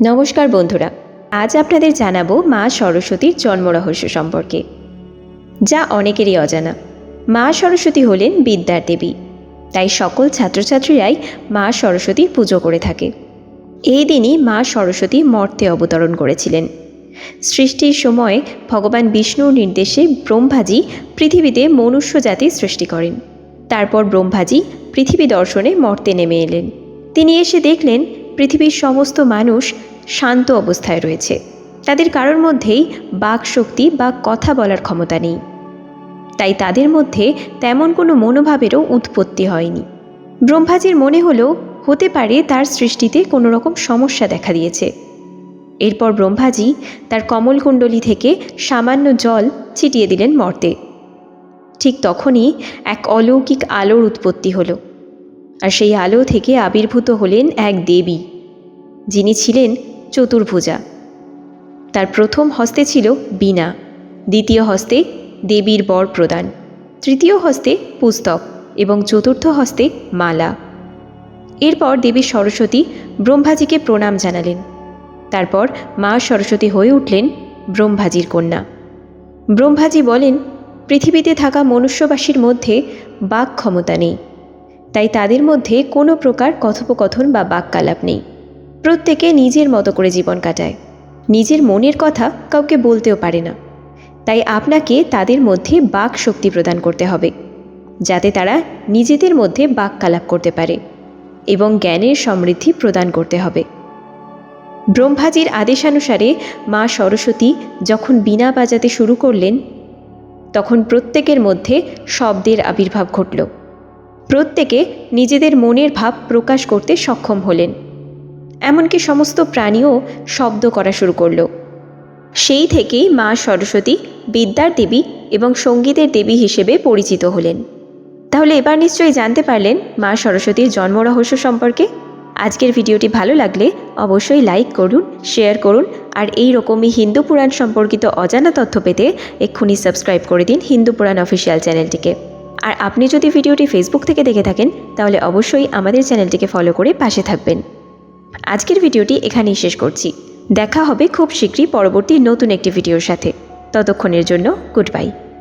নমস্কার বন্ধুরা, আজ আপনাদের জানাব মা সরস্বতীর জন্ম রহস্য সম্পর্কে, যা অনেকেরই অজানা। মা সরস্বতী হলেন বিদ্যার দেবী, তাই সকল ছাত্রছাত্রীরাই মা সরস্বতীর পুজো করে থাকে। এই দিনই মা সরস্বতী মর্তে অবতরণ করেছিলেন। সৃষ্টির সময় ভগবান বিষ্ণুর নির্দেশে ব্রহ্মাজি পৃথিবীতে মনুষ্য জাতি সৃষ্টি করেন। তারপর ব্রহ্মাজি পৃথিবী দর্শনে মর্তে নেমে এলেন। তিনি এসে দেখলেন পৃথিবীর সমস্ত মানুষ শান্ত অবস্থায় রয়েছে। তাদের কারোর মধ্যেই বাক শক্তি বা কথা বলার ক্ষমতা নেই। তাই তাদের মধ্যে তেমন কোনো মনোভাবেরও উৎপত্তি হয়নি। ব্রহ্মাজির মনে হলো, হতে পারে তার সৃষ্টিতে কোনো রকম সমস্যা দেখা দিয়েছে। এরপর ব্রহ্মাজি তার কমলকুণ্ডলী থেকে সামান্য জল ছিটিয়ে দিলেন মর্তে। ঠিক তখনই এক অলৌকিক আলোর উৎপত্তি হলো। আর সেই আলো থেকে আবির্ভূত হলেন এক দেবী, যিনি ছিলেন চতুর্ভুজা। তার প্রথম হস্তে ছিল বীণা, দ্বিতীয় হস্তে দেবীর বর প্রদান, তৃতীয় হস্তে পুস্তক এবং চতুর্থ হস্তে মালা। এরপর দেবী সরস্বতী ব্রহ্মাজিকে প্রণাম জানালেন। তারপর মা সরস্বতী হয়ে উঠলেন ব্রহ্মাজির কন্যা। ব্রহ্মাজি বলেন, পৃথিবীতে থাকা মনুষ্যবাসীর মধ্যে বাক ক্ষমতা নেই। তাই তাদের মধ্যে কোনো প্রকার কথোপকথন বা বাক্যালাপ নেই। প্রত্যেকে নিজের মতো করে জীবন কাটায়। নিজের মনের কথা কাউকে বলতেও পারে না। তাই আপনাকে তাদের মধ্যে বাক শক্তি প্রদান করতে হবে, যাতে তারা নিজেদের মধ্যে বাক্যালাপ করতে পারে এবং জ্ঞানের সমৃদ্ধি প্রদান করতে হবে। ব্রহ্মাজির আদেশানুসারে মা সরস্বতী যখন বীণা বাজাতে শুরু করলেন, তখন প্রত্যেকের মধ্যে শব্দের আবির্ভাব ঘটল। প্রত্যেকে নিজেদের মনের ভাব প্রকাশ করতে সক্ষম হলেন। এমনকি সমস্ত প্রাণীও শব্দ করা শুরু করল। সেই থেকেই মা সরস্বতী বিদ্যার দেবী এবং সঙ্গীতের দেবী হিসেবে পরিচিত হলেন। তাহলে এবার নিশ্চয়ই জানতে পারলেন মা সরস্বতীর জন্ম রহস্য সম্পর্কে। আজকের ভিডিওটি ভালো লাগলে অবশ্যই লাইক করুন, শেয়ার করুন আর এই রকমই হিন্দু পুরাণ সম্পর্কিত অজানা তথ্য পেতে এক্ষুনি সাবস্ক্রাইব করে দিন হিন্দু পুরাণ অফিসিয়াল চ্যানেলটিকে। আর আপনি যদি ভিডিওটি ফেসবুক থেকে দেখে থাকেন, তাহলে অবশ্যই আমাদের চ্যানেলটিকে ফলো করে পাশে থাকবেন। আজকের ভিডিওটি এখানেই শেষ করছি। দেখা হবে খুব শীঘ্রই পরবর্তী নতুন একটি ভিডিওর সাথে। ততক্ষণের জন্য গুড বাই